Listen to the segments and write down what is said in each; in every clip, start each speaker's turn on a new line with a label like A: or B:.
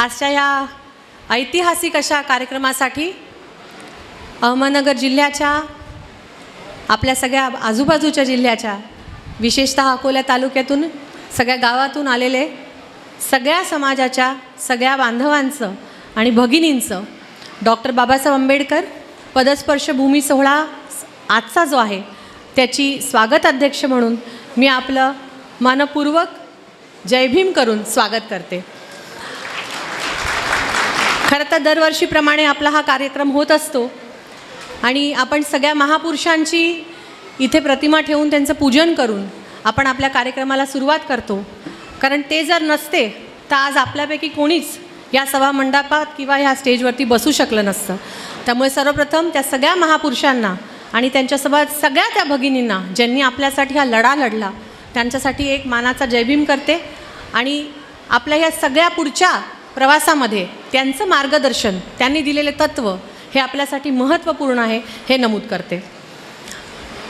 A: आजच्या या ऐतिहासिक अशा कार्यक्रमासाठी अहमदनगर जिल्ह्याच्या आपल्या सगळ्या आजूबाजूच्या जिल्ह्याच्या विशेषतः अकोला तालुक्यातून सगळ्या गावातून आलेले सगळ्या समाजाच्या सगळ्या बांधवांचं आणि भगिनींचं डॉक्टर बाबासाहेब आंबेडकर पदस्पर्श भूमी सोहळा आजचा जो आहे त्याची स्वागत अध्यक्ष म्हणून मी आपलं मनपूर्वक जयभीम करून स्वागत करते. खरं तर दरवर्षीप्रमाणे आपला हा कार्यक्रम होत असतो. आणि आपण सगळ्या महापुरुषांची इथे प्रतिमा ठेवून त्यांचं पूजन करून आपण आपल्या कार्यक्रमाला सुरुवात करतो. कारण ते जर नसते तर आज आपल्यापैकी कोणीच या सभा मंडपात किंवा ह्या स्टेजवरती बसू शकलं नसतं. त्यामुळे सर्वप्रथम त्या सगळ्या महापुरुषांना आणि त्यांच्यासोबत सगळ्या त्या भगिनींना ज्यांनी आपल्यासाठी हा लढा लढला त्यांच्यासाठी एक मानाचा जयभीम करते. आणि आपल्या ह्या सगळ्या पुढच्या प्रवासामध्ये त्यांचं मार्गदर्शन त्यांनी दिलेले तत्त्व हे आपल्यासाठी महत्त्वपूर्ण आहे हे नमूद करते.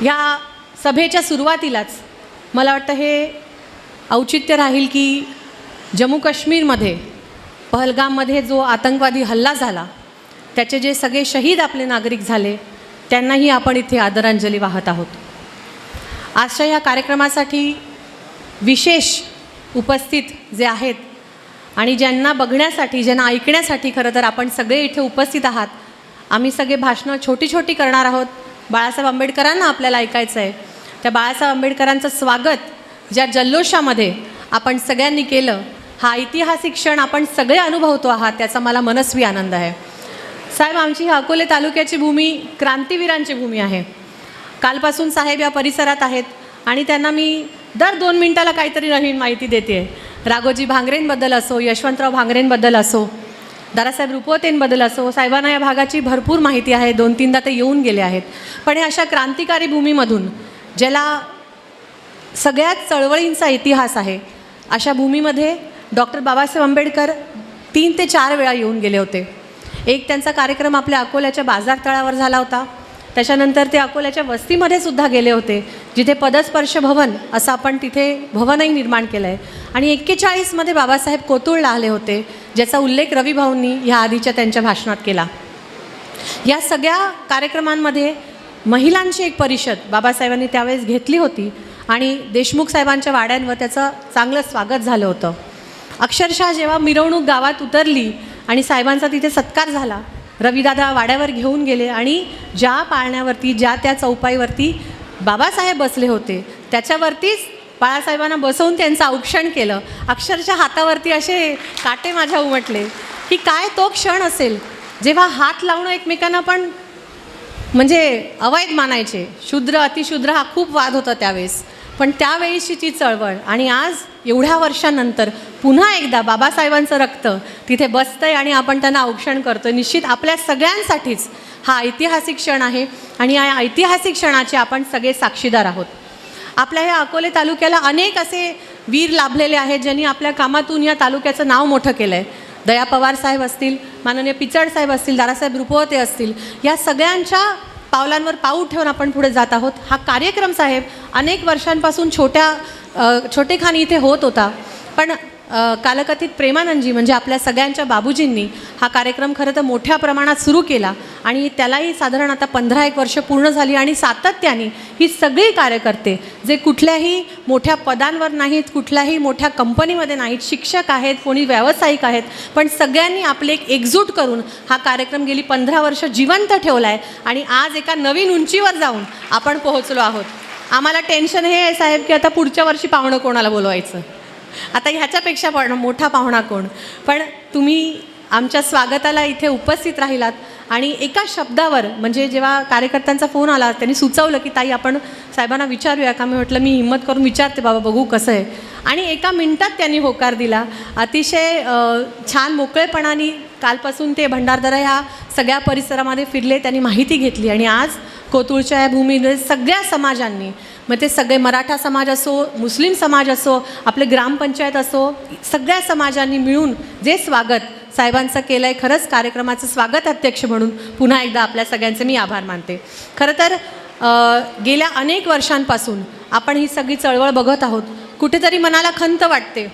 A: या सभेच्या सुरुवातीलाच मला वाटतं हे औचित्य राहील की जम्मू काश्मीरमध्ये पहलगाममध्ये जो आतंकवादी हल्ला झाला त्याचे जे सगळे शहीद आपले नागरिक झाले त्यांनाही आपण इथे आदरांजली वाहत आहोत. आजच्या या कार्यक्रमासाठी विशेष उपस्थित जे आहेत आणि ज्यांना बघण्यासाठी ज्यांना ऐकण्यासाठी खरं तर आपण सगळे इथे उपस्थित आहात. आम्ही सगळे भाषणं छोटी छोटी करणार आहोत. बाळासाहेब आंबेडकरांना आपल्याला ऐकायचं आहे त्या बाळासाहेब आंबेडकरांचं स्वागत ज्या जल्लोषामध्ये आपण सगळ्यांनी केलं हा ऐतिहासिक क्षण आपण सगळे अनुभवतो आहात त्याचा मला मनस्वी आनंद आहे. साहेब आमची ही अकोले तालुक्याची भूमी क्रांतीवीरांची भूमी आहे. कालपासून साहेब या परिसरात आहेत आणि त्यांना मी दर दोन मिनिटाला काहीतरी नवीन माहिती देते राघोजी भांगरेंबद्दल असो यशवंतराव भांगरेंबद्दल असो दादासाहेब रुपवतेंबद्दल असो साहेबांना या भागाची भरपूर माहिती आहे. दोन तीनदा ते येऊन गेले आहेत. पण हे अशा क्रांतिकारी भूमीमधून ज्याला सगळ्याच चळवळींचा इतिहास आहे अशा भूमीमध्ये डॉक्टर बाबासाहेब आंबेडकर तीन ते चार वेळा येऊन गेले होते. एक त्यांचा कार्यक्रम आपल्या अकोल्याच्या बाजारतळावर झाला होता. त्याच्यानंतर ते अकोल्याच्या वस्तीमध्ये सुद्धा गेले होते जिथे पदस्पर्श भवन असं आपण तिथे भवनही निर्माण केलं आहे आणि एक्केचाळीसमध्ये बाबासाहेब कोतुळला आले होते ज्याचा उल्लेख रविभाऊंनी ह्या आधीच्या त्यांच्या भाषणात केला. या सगळ्या कार्यक्रमांमध्ये महिलांची एक परिषद बाबासाहेबांनी त्यावेळेस घेतली होती आणि देशमुख साहेबांच्या वाड्यांवर त्याचं चांगलं स्वागत झालं होतं. अक्षरशः जेव्हा मिरवणूक गावात उतरली आणि साहेबांचा तिथे सत्कार झाला रवीदादा वाड्यावर घेऊन गेले आणि ज्या पाळण्यावरती ज्या त्या चौपाईवरती बाबासाहेब बसले होते त्याच्यावरतीच बाळासाहेबांना बसवून त्यांचं औक्षण केलं. अक्षरशः हातावरती असे काटे माझ्या उमटले. की काय तो क्षण असेल जेव्हा हात लावणं एकमेकांना पण म्हणजे अवैध मानायचे. शूद्र अतिशूद्र हा खूप वाद होता त्यावेळेस. पण त्यावेळीची ती चळवळ आणि आज एवढ्या वर्षानंतर पुन्हा एकदा बाबासाहेबांचं रक्त तिथे बसतंय आणि आपण त्यांना औक्षण करतो निश्चित आपल्या सगळ्यांसाठीच हा ऐतिहासिक क्षण आहे आणि या ऐतिहासिक क्षणाचे आपण सगळे साक्षीदार आहोत. आपल्या ह्या अकोले तालुक्याला अनेक असे वीर लाभलेले आहेत ज्यांनी आपल्या कामातून या तालुक्याचं नाव मोठं केलं आहे दया पवार साहेब असतील माननीय पिचड साहेब असतील दादासाहेब रुपवते असतील या सगळ्यांच्या पावलांवर पाऊल ठेवून आपण पुढे जात आहोत. हा कार्यक्रम साहेब अनेक वर्षांपासून छोट्या छोटेखानी इथे होत होता. पण कालकथित प्रेमानंदजी म्हणजे आपल्या सगळ्यांच्या बाबूजींनी हा कार्यक्रम खरं तर मोठ्या प्रमाणात सुरू केला आणि त्यालाही साधारण आता पंधरा एक वर्ष पूर्ण झाली आणि सातत्याने ही सगळी कार्यकर्ते जे कुठल्याही मोठ्या पदांवर नाहीत कुठल्याही मोठ्या कंपनीमध्ये नाहीत शिक्षक आहेत कोणी व्यावसायिक आहेत पण सगळ्यांनी आपले एक एकजूट करून हा कार्यक्रम गेली पंधरा वर्ष जिवंत ठेवला आहे आणि आज एका नवीन उंचीवर जाऊन आपण पोहोचलो आहोत. आम्हाला टेन्शन हे आहे साहेब की आता पुढच्या वर्षी पाहुणं कोणाला बोलवायचं? आता ह्याच्यापेक्षा पण मोठा पाहुणा कोण? पण तुम्ही आमच्या स्वागताला इथे उपस्थित राहिलात आणि एका शब्दावर म्हणजे जेव्हा कार्यकर्त्यांचा फोन आला त्यांनी सुचवलं की ताई आपण साहेबांना विचारूया का? मी म्हटलं मी हिंमत करून विचारते बाबा बघू कसं आहे. आणि एका मिनिटात त्यांनी होकार दिला. अतिशय छान मोकळेपणाने कालपासून ते भंडारदरा ह्या सगळ्या परिसरामध्ये फिरले त्यांनी माहिती घेतली. आणि आज कोतुळच्या या भूमीमध्ये सगळ्या समाजांनी मग ते सगळे मराठा समाज असो मुस्लिम समाज असो आपले ग्रामपंचायत असो सगळ्या समाजांनी मिळून जे स्वागत साहेबांचं केलं आहे खरंच कार्यक्रमाचं स्वागत अध्यक्ष म्हणून पुन्हा एकदा आपल्या सगळ्यांचे मी आभार मानते. खरं तर गेल्या अनेक वर्षांपासून आपण ही सगळी चळवळ बघत आहोत. कुठेतरी मनाला खंत वाटते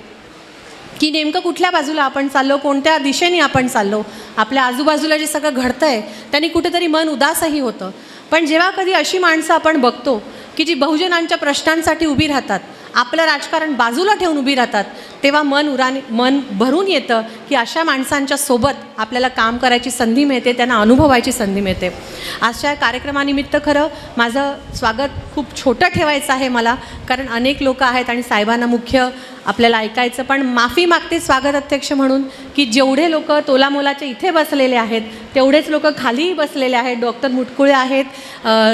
A: की नेमकं कुठल्या बाजूला आपण चाललो कोणत्या दिशेने आपण चाललो आपल्या आजूबाजूला जे सगळं घडतं आहे त्यांनी कुठेतरी मन उदासही होतं. पण जेव्हा कधी अशी माणसं आपण बघतो की जी बहुजनांच्या प्रश्नांसाठी उभी राहतात आपलं राजकारण बाजूला ठेवून उभी राहतात तेव्हा मन उराने मन भरून येतं की अशा माणसांच्या सोबत आपल्याला काम करायची संधी मिळते त्यांना अनुभवायची संधी मिळते. अशा कार्यक्रमानिमित्त खरं माझं स्वागत खूप छोटं ठेवायचं आहे मला कारण अनेक लोक आहेत आणि साहेबांना मुख्य आपल्याला ऐकायचं पण माफी मागते स्वागत अध्यक्ष म्हणून की जेवढे लोक तोलामोलाचे इथे बसलेले आहेत तेवढेच लोक खालीही बसलेले आहेत. डॉक्टर मुटकुळे आहेत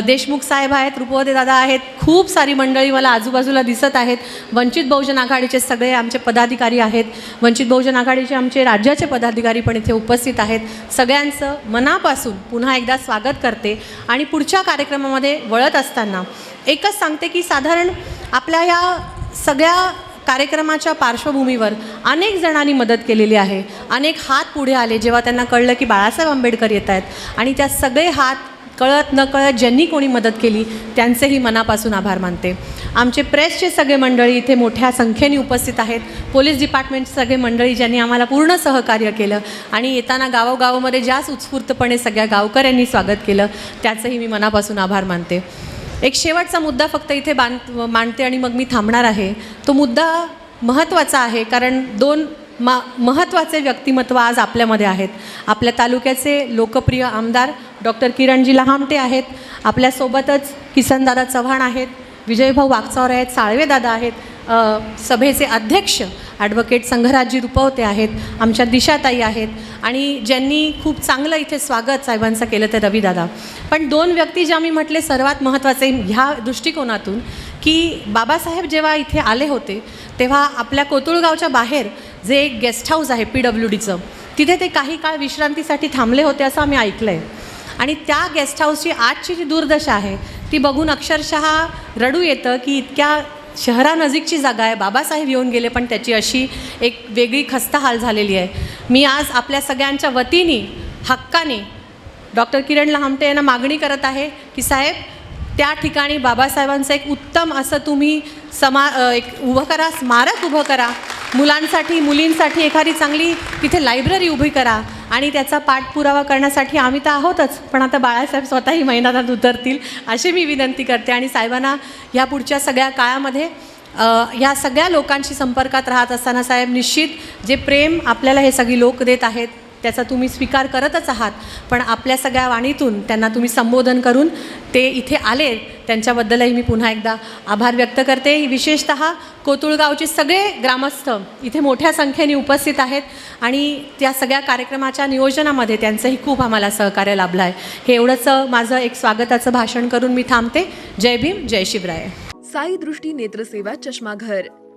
A: देशमुख साहेब आहेत रुपवते दादा आहेत खूप सारी मंडळी मला आजूबाजूला दिसत आहेत. वंचित बहुजन आघाडीचे सगळे आमचे पदाधिकारी पदाधिकारी आहेत. वंचित बहुजन आघाडीचे आमचे राज्याचे पदाधिकारी पण इथे उपस्थित आहेत. सगळ्यांचं मनापासून पुन्हा एकदा स्वागत करते आणि पुढच्या कार्यक्रमामध्ये वळत असताना एकच सांगते की साधारण आपल्या या सगळ्या कार्यक्रमाच्या पार्श्वभूमीवर अनेक जणांनी मदत केलेली आहे. अनेक हात पुढे आले. जेव्हा त्यांना कळलं की बाळासाहेब आंबेडकर येत आहेत आणि त्या सगळे हात कळत न कळत ज्यांनी कोणी मदत केली त्यांचेही मनापासून आभार मानते. आमचे प्रेसचे सगळे मंडळी इथे मोठ्या संख्येने उपस्थित आहेत. पोलीस डिपार्टमेंटचे सगळे मंडळी ज्यांनी आम्हाला पूर्ण सहकार्य केलं आणि येताना गावोगावामध्ये जास्त उत्स्फूर्तपणे सगळ्या गावकऱ्यांनी स्वागत केलं त्याचंही मी मनापासून आभार मानते. एक शेवटचा मुद्दा फक्त इथे बांध मांडते आणि मग मी थांबणार आहे. तो मुद्दा महत्त्वाचा आहे कारण दोन मा महत्त्वाचे व्यक्तिमत्व आज आपल्यामध्ये आहेत. आपल्या तालुक्याचे लोकप्रिय आमदार डॉक्टर किरणजी लहामटे आहेत. आपल्यासोबतच किसनदादा चव्हाण आहेत. विजयभाऊ वागचावर आहेत. साळवेदादा आहेत. सभेचे अध्यक्ष ॲडव्होकेट संघराजी रुपवते आहेत. आमच्या दिशाताई आहेत. आणि ज्यांनी खूप चांगलं इथे स्वागत साहेबांचं केलं ते रवीदादा पण दोन व्यक्ती ज्या मी म्हटले सर्वात महत्त्वाचे ह्या दृष्टिकोनातून की बाबासाहेब जेव्हा इथे आले होते तेव्हा आपल्या कोतुळगावच्या बाहेर जे एक गेस्ट हाऊस आहे पी डब्ल्यू डीचं तिथे ते काही काळ विश्रांतीसाठी थांबले होते असं आम्ही ऐकलं आहे आणि त्या गेस्ट हाऊसची आजची जी दुर्दशा आहे ती बघून अक्षरशः रडू येतं की इतक्या शहरानजीकची जागा आहे बाबासाहेब येऊन गेले पण त्याची अशी एक वेगळी खस्ता हाल झालेली आहे. मी आज आपल्या सगळ्यांच्या वतीने हक्काने डॉक्टर किरण लहामटे यांना मागणी करत आहे की साहेब त्या ठिकाणी बाबासाहेबांचं एक उत्तम असं तुम्ही समा एक उभं करा स्मारक उभं करा. मुलांसाठी मुलींसाठी एखादी चांगली तिथे लायब्ररी उभी करा आणि त्याचा पाठपुरावा करण्यासाठी आम्ही तर आहोतच पण आता बाळासाहेब स्वतःही मैदानात उतरतील अशी मी विनंती करते. आणि साहेबांना ह्या पुढच्या सगळ्या काळामध्ये ह्या सगळ्या लोकांशी संपर्कात राहत असताना साहेब निश्चित जे प्रेम आपल्याला हे सगळी लोक देत आहेत त्याचा तुम्ही स्वीकार करतच आहात. पण आपल्या सगळ्या वाणीतून त्यांना तुम्ही संबोधन करून ते इथे आले त्यांच्याबद्दलही मी पुन्हा एकदा आभार व्यक्त करते. विशेषतः कोतुळगावचे सगळे ग्रामस्थ इथे मोठ्या संख्येने उपस्थित आहेत आणि त्या सगळ्या कार्यक्रमाच्या नियोजनामध्ये त्यांचंही खूप आम्हाला सहकार्य लाभलं आहे. हे एवढंच माझं एक स्वागताचं भाषण करून मी थांबते. जय भीम जय शिवराय.
B: साई दृष्टी नेत्रसेवा चष्माघर.